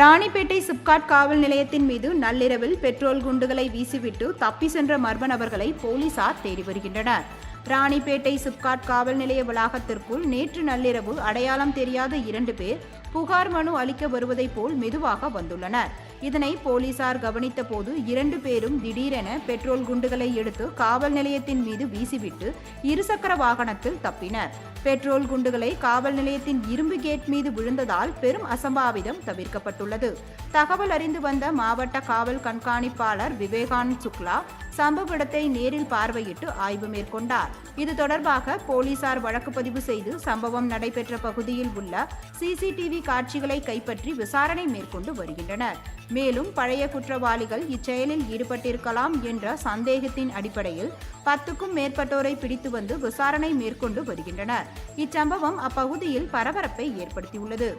ராணிப்பேட்டை சிப்காட் காவல் நிலையத்தின் மீது நள்ளிரவில் பெட்ரோல் குண்டுகளை வீசிவிட்டு தப்பி சென்ற மர்ம நபர்களை போலீசார் தேடி வருகின்றனர். ராணிப்பேட்டை சிப்காட் காவல் நிலைய வளாகத்திற்குள் நேற்று நள்ளிரவு அடையாளம் தெரியாத இரண்டு பேர் புகார் மனு அளிக்க வருவதைப் போல் மெதுவாக வந்துள்ளனர். இதனை போலீசார் கவனித்தபோது இரண்டு பேரும் திடீரென பெட்ரோல் குண்டுகளை எடுத்து காவல் நிலையத்தின் மீது வீசிவிட்டு இருசக்கர வாகனத்தில் தப்பினர். பெட்ரோல் குண்டுகளை காவல் நிலையத்தின் இரும்பு கேட் மீது விழுந்ததால் பெரும் அசம்பாவிதம் தவிர்க்கப்பட்டுள்ளது. தகவல் அறிந்து வந்த மாவட்ட காவல் கண்காணிப்பாளர் விவேகானந்த் சுக்லா சம்பவ இடத்தை நேரில் பார்வையிட்டு ஆய்வு மேற்கொண்டார். இது தொடர்பாக போலீசார் வழக்கு பதிவு செய்து சம்பவம் நடைபெற்ற பகுதியில் உள்ள சிசிடிவி காட்சிகளை கைப்பற்றி விசாரணை மேற்கொண்டு வருகின்றனர். மேலும் பழைய குற்றவாளிகள் இச்செயலில் ஈடுபட்டிருக்கலாம் என்ற சந்தேகத்தின் அடிப்படையில் பத்துக்கும் மேற்பட்டோரை பிடித்து வந்து விசாரணை மேற்கொண்டு வருகின்றனர். இச்சம்பவம் அப்பகுதியில் பரபரப்பை ஏற்படுத்தியுள்ளது.